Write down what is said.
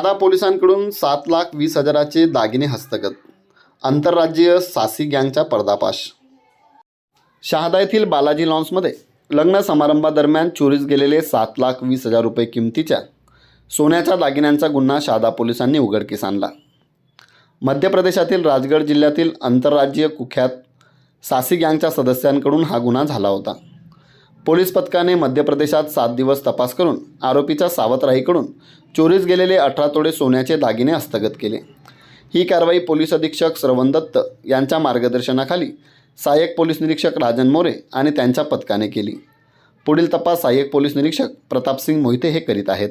पोलिसांकडून सात लाख वीस हजाराचे दागिने हस्तगत. आंतरराज्यीय सासी गँगचा पर्दापाश शहादा येथील बालाजी लॉन्समध्ये लग्न समारंभादरम्यान चोरीस गेलेले सात लाख वीस हजार रुपये किमतीच्या सोन्याच्या दागिन्यांचा गुन्हा शहादा पोलिसांनी उघडकीस आणला. मध्य प्रदेशातील राजगड जिल्ह्यातील आंतरराज्यीय कुख्यात सासी गँगच्या सदस्यांकडून हा गुन्हा झाला होता. पोलीस पथकाने मध्य प्रदेशात सात दिवस तपास करून आरोपीच्या सावतराहीकडून चोरीस गेलेले अठरा तोडे सोन्याचे दागिने हस्तगत केले. ही कारवाई पोलीस अधीक्षक श्रवण दत्त यांच्या मार्गदर्शनाखाली सहाय्यक पोलीस निरीक्षक राजन मोरे आणि त्यांच्या पथकाने केली. पुढील तपास सहाय्यक पोलीस निरीक्षक प्रतापसिंग मोहिते हे करीत आहेत.